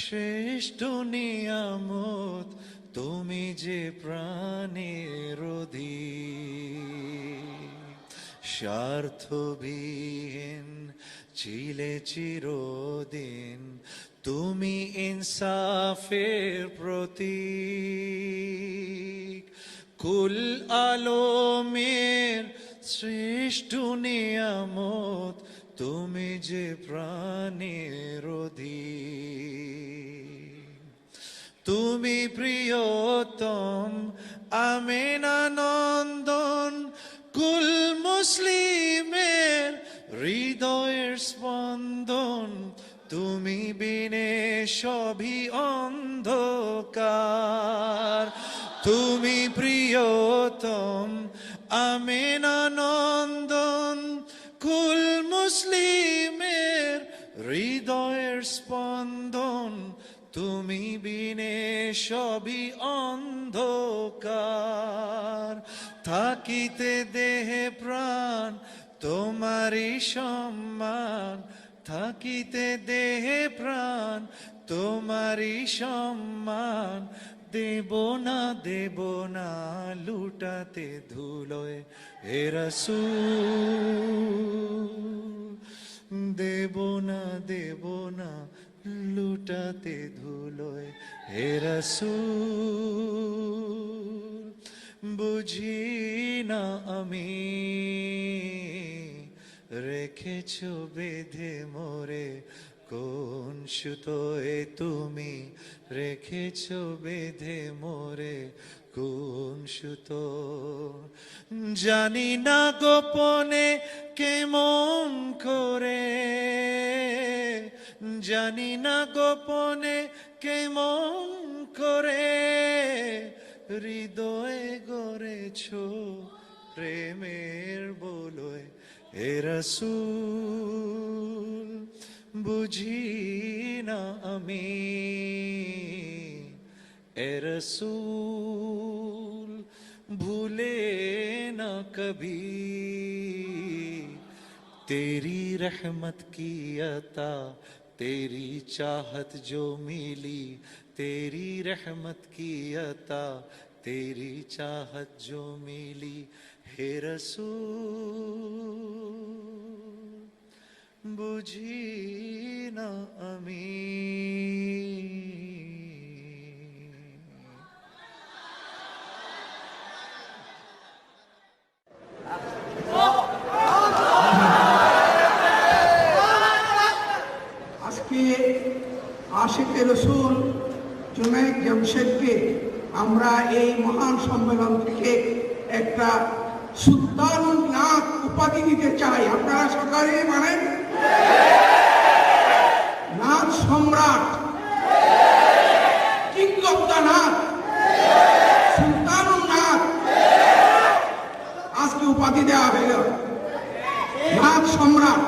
শ্রেষ্ঠ নিয়ামত, তুমি যে প্রাণের স্বার্থবিহীন ছিলে চিরদিন, তুমি ইনসাফের প্রতি কুল আলমের শ্রেষ্ঠ নিয়ামত, তুমি যে প্রাণের অধিক তুমি প্রিয়তম আমেনানন্দন কুল মুসলিমের হৃদয়ের স্পন্দন। তুমি বিনে সবই অন্ধকার। তুমি প্রিয়তম আমেনানন্দন কুল মুসলিমের হৃদয়ের স্পন্দন তুমি বিনে সবই অন্ধকার। থাকিতে দেহে প্রাণ, তোমারই সম্মান। থাকিতে দেহে প্রাণ, তোমারই সম্মান। দেব না দেব না, লুটাতে ধুলোয় হে রসূল। দেব না দেব না লুটাতে ধুলোয় হে রসূল, বুঝি না আমি রেখেছ বেঁধে মোরে, কোন সুতোয় তুমি রেখেছ বেঁধে মোরে, কোন সুতো? জানি না গোপনে কেমন করে জানি না গোপনে কেমন করে হৃদয়ে গড়েছ প্রেমের বলয়। এরসুল বুঝি না আমি। এরসুল ভুলে না কবি। তেরি রহমত কি तेरी चाहत जो मिली, तेरी रहमत की अता, तेरी चाहत जो मिली, हे रसूल, बुझी न अमीर শ্রমিক জামশেদকে আমরা এই মহান সম্মেলন থেকে একটা সুলতানুল নাক উপাধি দিতে চাই। আপনারা সরকারে মানেন নাথ সম্রাট। কিং নাথ সুলতানুল নাথ। আজকে উপাধি দেওয়া হয়ে গেল নাথ সম্রাট।